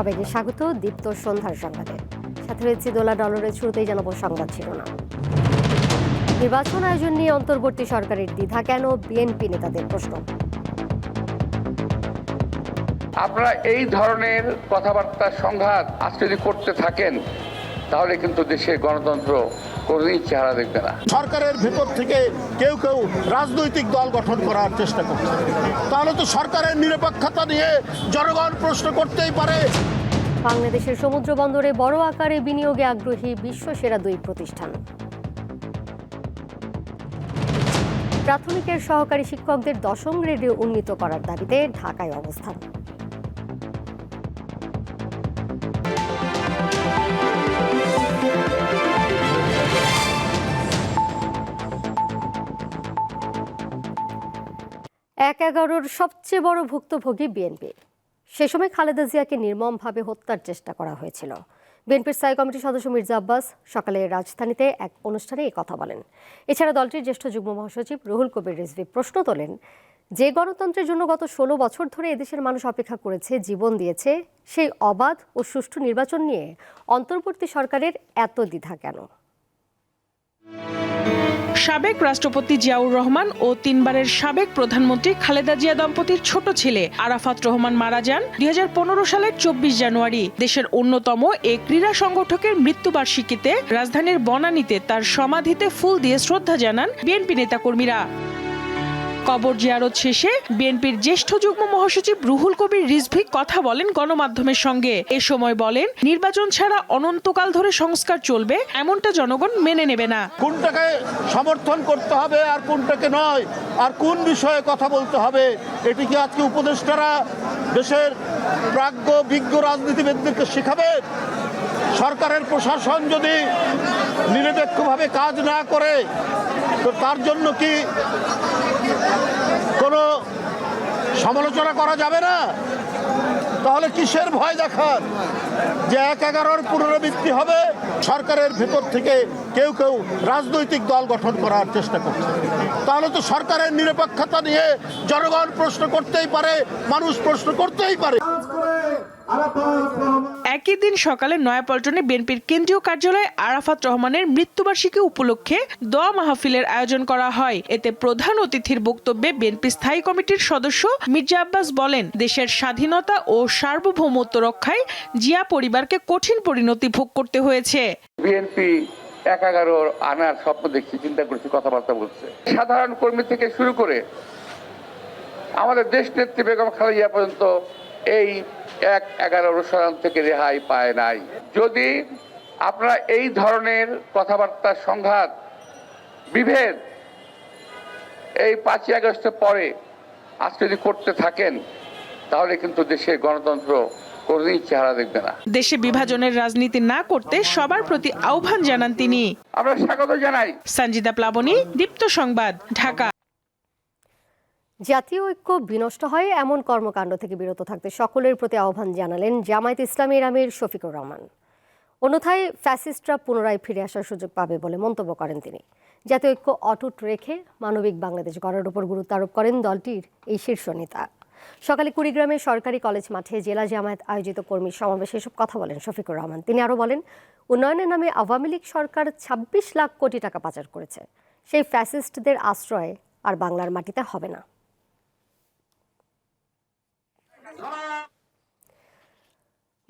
সবাইকে স্বাগত দীপ্ত সন্ধ্যার সংবাদে। সাথে রয়েছে দোলা ডলারের শুরুতেই জানাব সংবাদ না নির্বাচন আয়োজন নিয়ে অন্তর্বর্তী সরকারের দ্বিধা, কেন বিএনপি নেতাদের প্রশ্ন? আপনারা এই ধরনের কথাবার্তা, সংঘাত আজ যদি করতে থাকেন, তাহলে কিন্তু দেশের গণতন্ত্র কোনোদিনই চেহারা দেখবে না। সরকারের ভেতর থেকে কেউ কেউ রাজনৈতিক দল গঠন করার চেষ্টা করছে। তাহলে তো সরকারের নিরপেক্ষতা নিয়ে জনগণ প্রশ্ন করতেই পারে। বাংলাদেশের সমুদ্র বন্দরে বড় আকারে বিনিয়োগে আগ্রহী বিশ্ব সেরা দুই প্রতিষ্ঠান। প্রাথমিকের সহকারী শিক্ষকদের দশম গ্রেডে উন্নীত করার দাবিতে ঢাকায় অবস্থান। এক এগারোর সবচেয়ে বড় ভুক্তভোগী বিএনপি। সে সময় খালেদা জিয়াকে নির্মমভাবে হত্যার চেষ্টা করা হয়েছিল। বিএনপির স্থায়ী কমিটির সদস্য মির্জা আব্বাস সকালে রাজধানীতে এক অনুষ্ঠানে এই কথা বলেন। এছাড়া দলটির জ্যেষ্ঠ যুগ্ম মহাসচিব রুহুল কবির রিজভি প্রশ্ন তোলেন, যে গণতন্ত্রের জন্য গত ষোলো বছর ধরে এদেশের মানুষ অপেক্ষা করেছে, জীবন দিয়েছে, সেই অবাধ ও সুষ্ঠু নির্বাচন নিয়ে অন্তর্বর্তী সরকারের এত দ্বিধা কেন? সাবেক রাষ্ট্রপতি জিয়াউর রহমান ও তিনবারের সাবেক প্রধানমন্ত্রী খালেদা জিয়া দম্পতির ছোট ছেলে আরাফাত রহমান মারা যান দুই হাজার পনেরো সালের চব্বিশ জানুয়ারি। দেশের অন্যতম এ ক্রীড়া সংগঠকের মৃত্যুবার্ষিকীতে রাজধানীর বনানীতে তার সমাধিতে ফুল দিয়ে শ্রদ্ধা জানান বিএনপি নেতাকর্মীরা। কবর জিয়ারত শেষে বিএনপির জ্যেষ্ঠ যুগ্ম মহাসচিব রুহুল কবির রিজভি কথা বলেন গণমাধ্যমের সঙ্গে। এ সময় বলেন, নির্বাচন ছাড়া অনন্তকাল ধরে সংস্কার চলবে, এমনটা জনগণ মেনে নেবে না। কোনটাকে সমর্থন করতে হবে আর কোনটাকে নয়, আর কোন বিষয়ে কথা বলতে হবে, এটি কি আজকে উপদেষ্টারা দেশের প্রাজ্ঞ, বিজ্ঞ রাজনীতিবিদদেরকে শেখাবে? সরকারের প্রশাসন যদি নিরপেক্ষভাবে কাজ না করে, তো তার জন্য কি কোনো সমালোচনা করা যাবে না? তাহলে কিসের ভয় দেখান? যে এক এগারোর পুনরাবৃত্তি হবে, সরকারের ভেতর থেকে কেউ কেউ রাজনৈতিক দল গঠন করার চেষ্টা করছে। তাহলে তো সরকারের নিরপেক্ষতা নিয়ে জনগণ প্রশ্ন করতেই পারে, মানুষ প্রশ্ন করতেই পারে। একই দিন সকালে নয়াপল্টনে বিএনপির কেন্দ্রীয় কার্যালয়ে আরাফাত রহমানের মৃত্যুবার্ষিকী উপলক্ষে দোয়া মাহফিলের আয়োজন করা হয়। এতে প্রধান অতিথির বক্তব্যে বিএনপি স্থায়ী কমিটির সদস্য মির্জা আব্বাস বলেন, দেশের স্বাধীনতা ও সার্বভৌমত্ব রক্ষায় জিয়া পরিবারকে কঠিন পরিণতি ভোগ করতে হয়েছে। বিএনপি এক এগারো আনার স্বপ্ন দেখছি, চিন্তা করছি, কথাবার্তা বলছে। সাধারণ কর্মী থেকে শুরু করে আমাদের দেশ নেত্রী বেগম খালেদা পর্যন্ত এই এক এগারো অনুসরণ থেকে রেহাই পায় নাই। যদি আপনারা এই ধরনের কথাবার্তা সংঘাত বিভেদ এই পাঁচই আগস্টের পরে আজ যদি করতে থাকেন তাহলে কিন্তু দেশের গণতন্ত্র কোনোদিনই চেহারা দেখবে না। দেশে বিভাজনের রাজনীতি না করতে সবার প্রতি আহ্বান জানান তিনি। আমরা স্বাগত জানাই। সঞ্জিদা প্লাবনী দীপ্ত সংবাদ ঢাকা। জাতীয় ঐক্য বিনষ্ট হয় এমন কর্মকাণ্ড থেকে বিরত থাকতে সকলের প্রতি আহ্বান জানালেন জামায়াত ইসলামীর আমির শফিকুর রহমান। অন্যথায় ফ্যাসিস্টরা পুনরায় ফিরে আসার সুযোগ পাবে বলে মন্তব্য করেন তিনি। জাতীয় ঐক্য অটুট রেখে মানবিক বাংলাদেশ গড়ার উপর গুরুত্ব আরোপ করেন দলটির এই শীর্ষ নেতা। সকালে কুড়িগ্রামে সরকারি কলেজ মাঠে জেলা জামায়াত আয়োজিত কর্মী সমাবেশে এসব কথা বলেন শফিকুর রহমান। তিনি আরও বলেন, উন্নয়নের নামে আওয়ামী লীগ সরকার ২৬ লাখ কোটি টাকা পাচার করেছে। সেই ফ্যাসিস্টদের আশ্রয় আর বাংলার মাটিতে হবে না।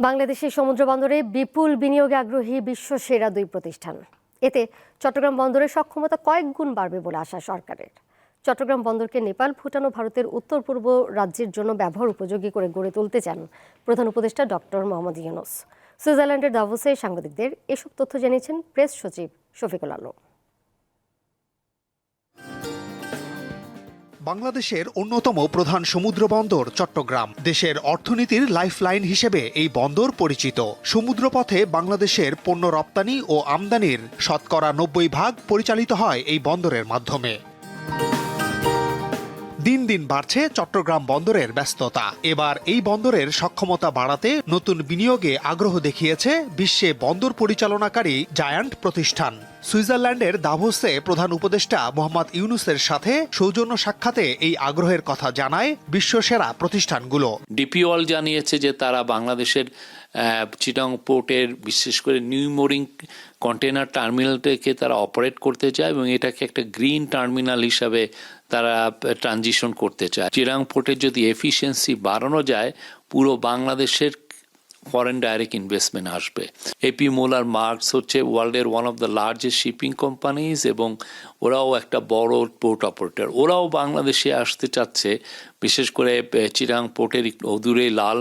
বাংলাদেশের সমুদ্র বন্দরে বিপুল বিনিয়োগে আগ্রহী বিশ্ব সেরা দুই প্রতিষ্ঠান। এতে চট্টগ্রাম বন্দরের সক্ষমতা কয়েক গুণ বাড়বে বলে আশা সরকারের। চট্টগ্রাম বন্দরকে নেপাল, ভুটান ও ভারতের উত্তর পূর্ব রাজ্যের জন্য ব্যবহার উপযোগী করে গড়ে তুলতে চান প্রধান উপদেষ্টা ডক্টর মোহাম্মদ ইউনুস। সুইজারল্যান্ডের দাভোসে সাংবাদিকদের এসব তথ্য জানিয়েছেন প্রেস সচিব শফিকুল আলম। বাংলাদেশের অন্যতম প্রধান সমুদ্র বন্দর চট্টগ্রাম। দেশের অর্থনীতির লাইফলাইন হিসেবে এই বন্দর পরিচিত। সমুদ্রপথে বাংলাদেশের পণ্য রপ্তানি ও আমদানির শতকরা নব্বই ভাগ পরিচালিত হয় এই বন্দরের মাধ্যমে। দিন দিন বাড়ছে চট্টগ্রাম বন্দরের ব্যস্ততা। এবার এই বন্দরের সক্ষমতা বাড়াতে নতুন বিনিয়োগে আগ্রহ দেখিয়েছে বিশ্বে বন্দর পরিচালনাকারী জায়ান্ট প্রতিষ্ঠান। সুইজারল্যান্ডের দাভোসে প্রধান উপদেষ্টা মোহাম্মদ ইউনুসের সাথে সৌজন্য সাক্ষাতে এই আগ্রহের কথা জানায় বিশ্বসেরা প্রতিষ্ঠানগুলো। ডিপিওয়াল জানিয়েছে যে তারা বাংলাদেশের চিটং পোর্টের, বিশেষ করে নিউ মোরিং কন্টেনার টার্মিনালটাকে তারা অপারেট করতে চায় এবং এটাকে একটা গ্রিন টার্মিনাল হিসাবে তারা ট্রানজিশন করতে চায়। চিরাং পোর্টের যদি এফিসিয়েন্সি বাড়ানো যায়, পুরো বাংলাদেশের ফরেন ডাইরেক্ট ইনভেস্টমেন্ট আসবে। এপি মোলার মার্কস হচ্ছে ওয়ার্ল্ডের one of the largest shipping companies এবং ওরাও একটা বড় পোর্ট অপারেটর ওরাও বাংলাদেশে আসতে চাচ্ছে, বিশেষ করে চিরাং পোর্টের অদূরে লাল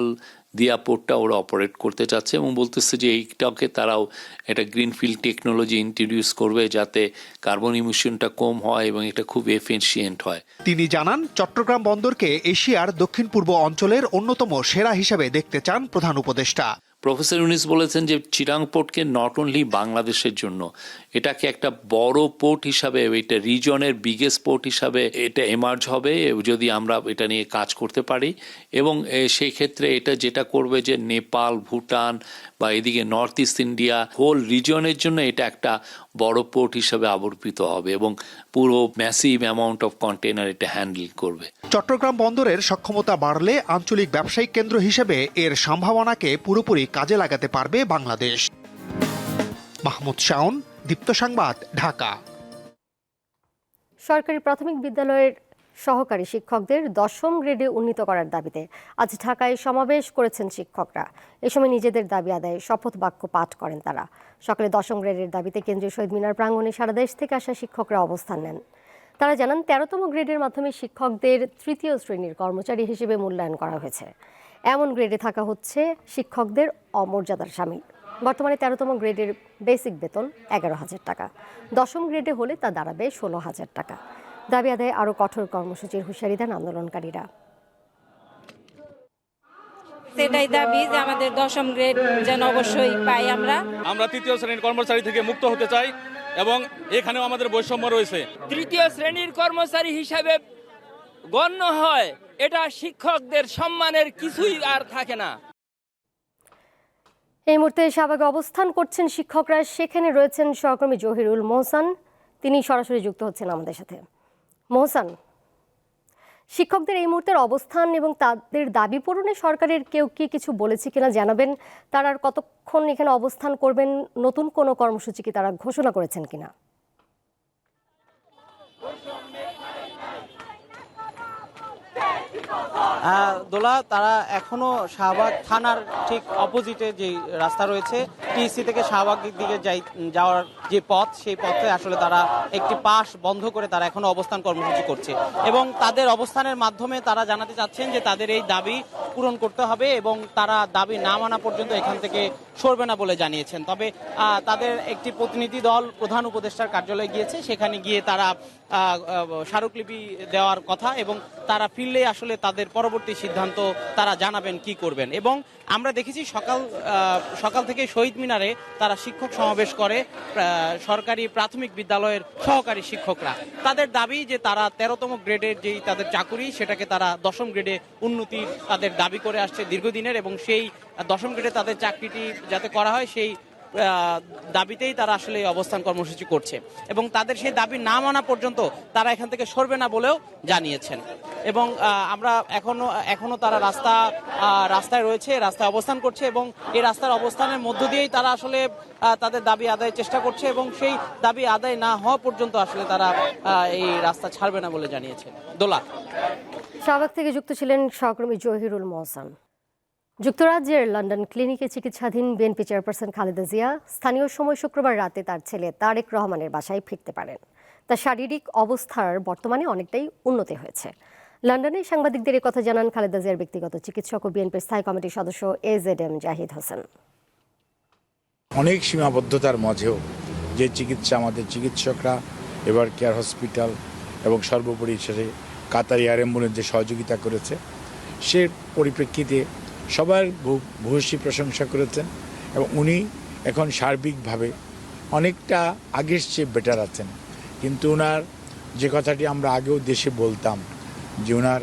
দিয়া পোর্টটা ওরা অপারেট করতে চাচ্ছে এবং বলতেছে যে এইটাকে তারাও একটা গ্রিনফিল্ড টেকনোলজি ইন্ট্রোডিউস করবে যাতে কার্বন ইমিশনটা কম হয় এবং এটা খুব এফিসিয়েন্ট হয়। তিনি জানান, চট্টগ্রাম বন্দরকে এশিয়ার দক্ষিণ পূর্ব অঞ্চলের অন্যতম সেরা হিসেবে দেখতে চান প্রধান উপদেষ্টা। প্রফেসর ইউনিস বলেছেন যে চিরাং পোর্টকে নট অনলি বাংলাদেশের জন্য, এটাকে একটা বড় পোর্ট হিসাবে, এটা রিজনের বিগেস্ট পোর্ট হিসাবে এটা এমার্জ হবে, যদি আমরা এটা নিয়ে কাজ করতে পারি। এবং সেই ক্ষেত্রে এটা যেটা করবে যে নেপাল, ভুটান বা এদিকে নর্থ ইস্ট ইন্ডিয়া হোল রিজনের জন্য এটা একটা বড় পোর্ট হিসাবে আবর্তিত হবে এবং পুরো ম্যাসিভ অ্যামাউন্ট অফ কন্টেনার এটা হ্যান্ডেল করবে। চট্টগ্রাম বন্দরের সক্ষমতা বাড়লে আঞ্চলিক ব্যবসায়িক কেন্দ্র হিসেবে এর সম্ভাবনাকে পুরোপুরি কাজে লাগাতে পারবে বাংলাদেশ। মাহমুদ শাওন দীপ্ত সংবাদ ঢাকা। সরকারি প্রাথমিক বিদ্যালয়ের সহকারী শিক্ষকদের দশম গ্রেডে উন্নীত করার দাবিতে আজ ঢাকায় সমাবেশ করেছেন শিক্ষকরা। এ সময় নিজেদের দাবি আদায়ে শপথ বাক্য পাঠ করেন তারা। সকালে দশম গ্রেডের দাবিতে কেন্দ্রীয় শহীদ মিনার প্রাঙ্গণে সারা দেশ থেকে আসা শিক্ষকরা অবস্থান নেন। তারা জানান, তেরোতম গ্রেডের মাধ্যমে শিক্ষকদের তৃতীয় শ্রেণির কর্মচারী হিসেবে মূল্যায়ন করা হয়েছে। এমন গ্রেডে থাকা হচ্ছে শিক্ষকদের অমর্যাদার সামিল। বর্তমানে তেরোতম গ্রেডের বেসিক বেতন এগারো হাজার টাকা। দশম গ্রেডে হলে তা দাঁড়াবে ষোলো হাজার টাকা। দাবি আদায়ে আরও কঠোর কর্মসূচির হুঁশিয়ারি দেন আন্দোলনকারীরা। সেটাই দাবি যে আমাদের দশম গ্রেড যেন অবশ্যই পাই আমরা। আমরা তৃতীয় শ্রেণির কর্মচারী থেকে মুক্ত হতে চাই এবং এখানেও আমাদের বৈষম্য রয়েছে। তৃতীয় শ্রেণির কর্মচারী হিসাবে গণ্য হয় এটা শিক্ষকদের সম্মানের কিছুই আর থাকে না। এই মুহূর্তে শাহবাগে অবস্থান করছেন শিক্ষকরা সেখানে রয়েছেন সহকর্মী জহিরুল মোহসান। তিনি সরাসরি যুক্ত হচ্ছেন আমাদের সাথে। মোহসান, শিক্ষকদের এই মুহূর্তের অবস্থান এবং তাদের দাবি পূরণে সরকারের কেউ কি কিছু বলেছে কিনা জানাবেন। তারা আর কতক্ষণ এখানে অবস্থান করবেন, নতুন কোনো কর্মসূচি কি তারা ঘোষণা করেছেন কিনা? দোলা, তারা এখনও শাহবাগ থানার ঠিক অপোজিটে যে রাস্তা রয়েছে, টিসি থেকে শাহবাগের দিকে যাই যাওয়ার যে পথ, সেই পথে আসলে তারা একটি পাশ বন্ধ করে তারা এখনও অবস্থান কর্মসূচি করছে। এবং তাদের অবস্থানের মাধ্যমে তারা জানাতে চাচ্ছেন যে তাদের এই দাবি পূরণ করতে হবে এবং তারা দাবি না মানা পর্যন্ত এখান থেকে সরবে না বলে জানিয়েছেন। তবে তাদের একটি প্রতিনিধি দল প্রধান উপদেষ্টার কার্যালয়ে গিয়েছে। সেখানে গিয়ে তারা স্মারকলিপি দেওয়ার কথা এবং তারা ফিরলে আসলে তাদের পরবর্তী সিদ্ধান্ত তারা জানাবেন কি করবেন। এবং আমরা দেখেছি সকাল সকাল থেকে শহীদ মিনারে তারা শিক্ষক সমাবেশ করে সরকারি প্রাথমিক বিদ্যালয়ের সহকারী শিক্ষকরা। তাদের দাবি যে তারা তেরোতম গ্রেডের যেই তাদের চাকুরি, সেটাকে তারা দশম গ্রেডে উন্নতি তাদের দাবি করে আসছে দীর্ঘদিনের এবং সেই দশম গ্রেডে তাদের চাকরিটি যাতে করা হয়, সেই দাবিতেই তারা আসলে অবস্থান কর্মসূচি করছে। এবং তাদের সেই দাবি না মানা পর্যন্ত তারা এখান থেকে সরবে না বলেও জানিয়েছেন। এবং আমরা এখনও এখনও তারা রাস্তা রাস্তায় রয়েছে, রাস্তায় অবস্থান করছে এবং এই রাস্তার অবস্থানের মধ্য দিয়েই তারা আসলে তাদের দাবি আদায়ের চেষ্টা করছে এবং সেই দাবি আদায় না হওয়া পর্যন্ত আসলে তারা এই রাস্তা ছাড়বে না বলে জানিয়েছে। দোলা। শাহবাগ থেকে যুক্ত ছিলেন সহকর্মী জহিরুল মোহসান। যুক্তরাজ্যের লন্ডন ক্লিনিকে চিকিৎসাধীন বিএনপি চেয়ারপারসন খালেদা জিয়া স্থানীয় সময় শুক্রবার রাতে তার ছেলে তারেক রহমানের বাসায় ফিরতে পারেন। তার শারীরিক অবস্থার বর্তমানে অনেকটাই উন্নতি হয়েছে। লন্ডনে সাংবাদিকদের কথা জানান খালেদা জিয়ার ব্যক্তিগত চিকিৎসক ও বিএনপির স্থায়ী কমিটির সদস্য A Z M Zahid Hossain. অনেক সীমাবদ্ধতার মাঝেও যে চিকিৎসা আমাদের চিকিৎসকরা, এবার কেয়ার হসপিটাল এবং সর্বোপরি কাতার অ্যাম্বুলেন্স যে সহযোগিতা করেছে, সে পরিপ্রেক্ষিতে সবার ভূয়সী প্রশংসা করেছেন এবং উনি এখন সার্বিকভাবে অনেকটা আগের চেয়ে বেটার আছেন। কিন্তু ওনার যে কথাটি আমরা আগেও দেশে বলতাম, যে ওনার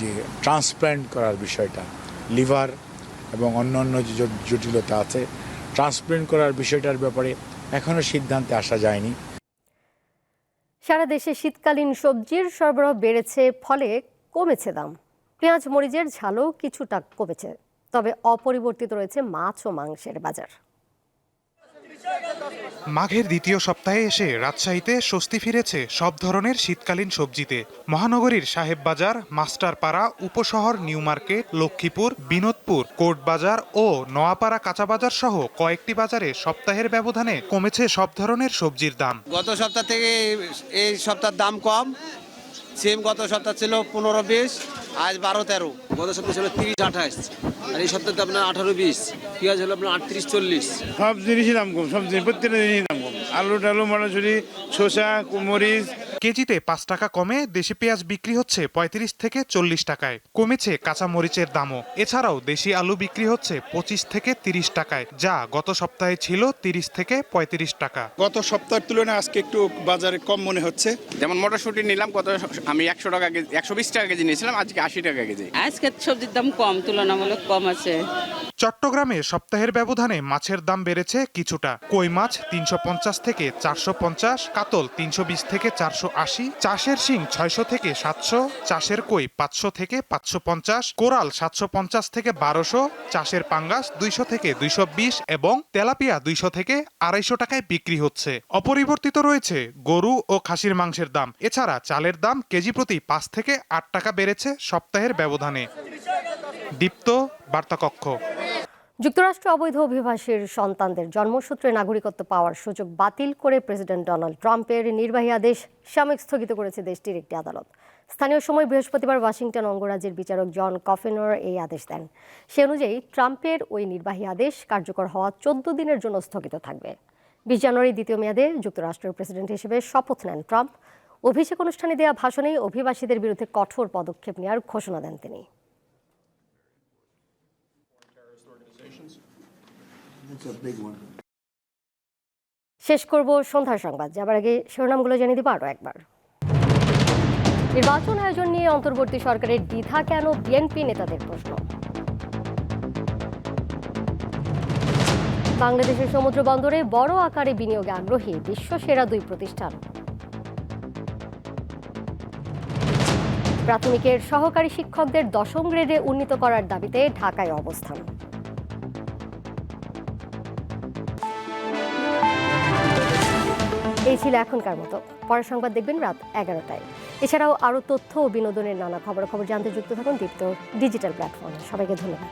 যে ট্রান্সপ্ল্যান্ট করার বিষয়টা লিভার এবং অন্যান্য যে জটিলতা আছে ট্রান্সপ্ল্যান্ট করার বিষয়টার ব্যাপারে এখনও সিদ্ধান্তে আসা যায়নি। সারা দেশে শীতকালীন সবজির সরবরাহ বেড়েছে, ফলে কমেছে দাম। পেঁয়াজ মরিচের ঝালও কিছুটা কমেছে তবে অপরিবর্তিত রয়েছে মাছ ও মাংসের বাজার। মাঘের দ্বিতীয় সপ্তাহে এসে রাজশাহীতে স্বস্তি ফিরেছে সব ধরনের শীতকালীন সবজিতে। মহানগরীর Sahebbazar Masterpara Upashahar new market Laxmipur Binodpur court Bazar ও নোয়াপাড়া কাঁচা বাজার সহ কয়েকটি বাজারে সপ্তাহের ব্যবধানে কমেছে সব ধরনের সবজির দাম। গত সপ্তাহ থেকে এই সপ্তাহের দাম কম সিম গত সপ্তাহ ছিল পনেরো বিশ আজ বারো তেরো। গত সপ্তাহ ছিল তিরিশ আঠাশ আর এই সপ্তাহে আপনার আঠারো বিশ পেঁয়াজ হলো আপনার আটত্রিশ চল্লিশ। সব জিনিসই দাম কম সব জিনিস প্রত্যেকটা জিনিসই দাম কম। আলু টালু মটরশুঁটি শসা মরিচ কেজিতে পাঁচ টাকা কমে দেশি পেঁয়াজ বিক্রি হচ্ছে পঁয়ত্রিশ থেকে চল্লিশ টাকায়। কমেছে কাঁচা মরিচের দামও। এছাড়াও দেশি আলু বিক্রি হচ্ছে পঁচিশ থেকে তিরিশ টাকায় যা গত সপ্তাহে ছিল তিরিশ থেকে পঁয়ত্রিশ টাকা। গত সপ্তাহের তুলনায় আজকে একটু বাজারে কম মনে হচ্ছে। যেমন মটরশুঁটি নিলাম কত আমি একশো টাকা কেজি একশো বিশ টাকা কেজি নিয়েছিলাম আজকে আশি টাকা কেজি। আজকে সবজির দাম কম তুলনামূলক কম আছে। চট্টগ্রামে সপ্তাহের ব্যবধানে মাছের দাম বেড়েছে কিছুটা। কই মাছ তিনশো পঞ্চাশ থেকে চারশো পঞ্চাশ কাতল তিনশো বিশ থেকে চারশো আশি, চাষের শিং ছয়শো থেকে সাতশো, চাষের কই পাঁচশো থেকে পাঁচশো পঞ্চাশ, কোরাল সাতশো পঞ্চাশ থেকে বারোশো, চাষের পাঙ্গাস দুইশো থেকে দুইশো বিশ এবং তেলাপিয়া দুইশো থেকে আড়াইশো টাকায় বিক্রি হচ্ছে। অপরিবর্তিত রয়েছে গরু ও খাসির মাংসের দাম। এছাড়া চালের দাম কেজি প্রতি পাঁচ থেকে আট টাকা বেড়েছে সপ্তাহের ব্যবধানে। দীপ্ত, বার্তাকক্ষ। যুক্তরাষ্ট্র অবৈধ অভিবাসীর সন্তানদের জন্মসূত্রে নাগরিকত্ব পাওয়ার সুযোগ বাতিল করে প্রেসিডেন্ট ডোনাল্ড ট্রাম্পের নির্বাহী আদেশ সাময়িক স্থগিত করেছে দেশটির একটি আদালত। স্থানীয় সময় বৃহস্পতিবার ওয়াশিংটন অঙ্গরাজ্যের বিচারক জন কফেনর এই আদেশ দেন। সে অনুযায়ী ট্রাম্পের ওই নির্বাহী আদেশ কার্যকর হওয়া চোদ্দ দিনের জন্য স্থগিত থাকবে। বিশ জানুয়ারি দ্বিতীয় মেয়াদে যুক্তরাষ্ট্রের প্রেসিডেন্ট হিসেবে শপথ নেন ট্রাম্প। অভিষেক অনুষ্ঠানে দেওয়া ভাষণেই অভিবাসীদের বিরুদ্ধে কঠোর পদক্ষেপ নেওয়ার ঘোষণা দেন তিনি। শেষ করব সন্ধ্যার সংবাদ। যাবার আগে শিরোনামগুলো জানিয়ে দিব আরও একবার। নির্বাচন আয়োজন নিয়ে অন্তর্বর্তী সরকারের দ্বিধা কেন বিএনপি নেতাদের প্রশ্ন। বাংলাদেশের সমুদ্র বন্দরে বড় আকারে বিনিয়োগে আগ্রহী বিশ্ব সেরা দুই প্রতিষ্ঠান। প্রাথমিকের সহকারী শিক্ষকদের দশম গ্রেডে উন্নীত করার দাবিতে ঢাকায় অবস্থান। এই ছিল এখনকার মতো। পরের সংবাদ দেখবেন রাত এগারোটায়। এছাড়াও আরও তথ্য ও বিনোদনের নানা খবরাখবর জানতে যুক্ত থাকুন দীপ্ত ডিজিটাল প্ল্যাটফর্মে। সবাইকে ধন্যবাদ।